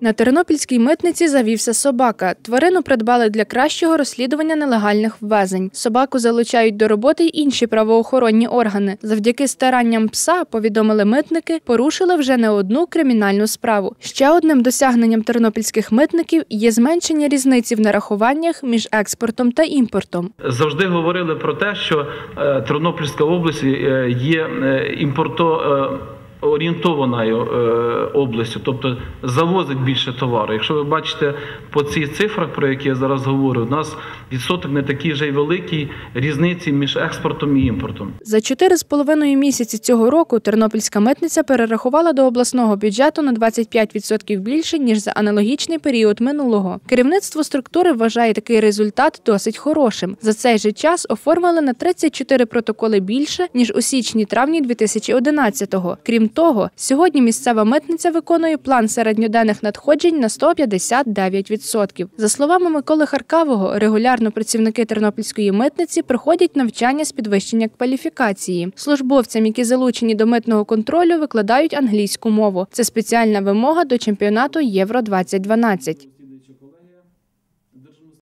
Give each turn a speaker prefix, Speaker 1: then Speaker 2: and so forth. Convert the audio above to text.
Speaker 1: На Тернопільській митниці завівся собака. Тварину придбали для кращого розслідування нелегальних ввезень. Собаку залучають до роботи й інші правоохоронні органи. Завдяки старанням пса, повідомили митники, порушили вже не одну кримінальну справу. Ще одним досягненням тернопільських митників є зменшення різниці в нарахуваннях між експортом та імпортом.
Speaker 2: Завжди говорили про те, що е, Тернопільська область е, є е, імпорто. Орієнтованою е, областю, тобто завозить більше товару. Якщо ви бачите по цих цифрах, про які я зараз говорю, у нас відсоток не такий вже й великий різниці між експортом і імпортом.
Speaker 1: За чотири з половиною місяці цього року тернопільська митниця перерахувала до обласного бюджету на 25% більше ніж за аналогічний період минулого. Керівництво структури вважає такий результат досить хорошим. За цей же час оформили на 34 протоколи більше ніж у січні-травні 2011-го. Крім того, сьогодні місцева митниця виконує план середньоденних надходжень на 159%. За словами Миколи Харкавого, регулярно працівники тернопільської митниці проходять навчання з підвищення кваліфікації. Службовцям, які залучені до митного контролю, викладають англійську мову. Це спеціальна вимога до чемпіонату Євро 2012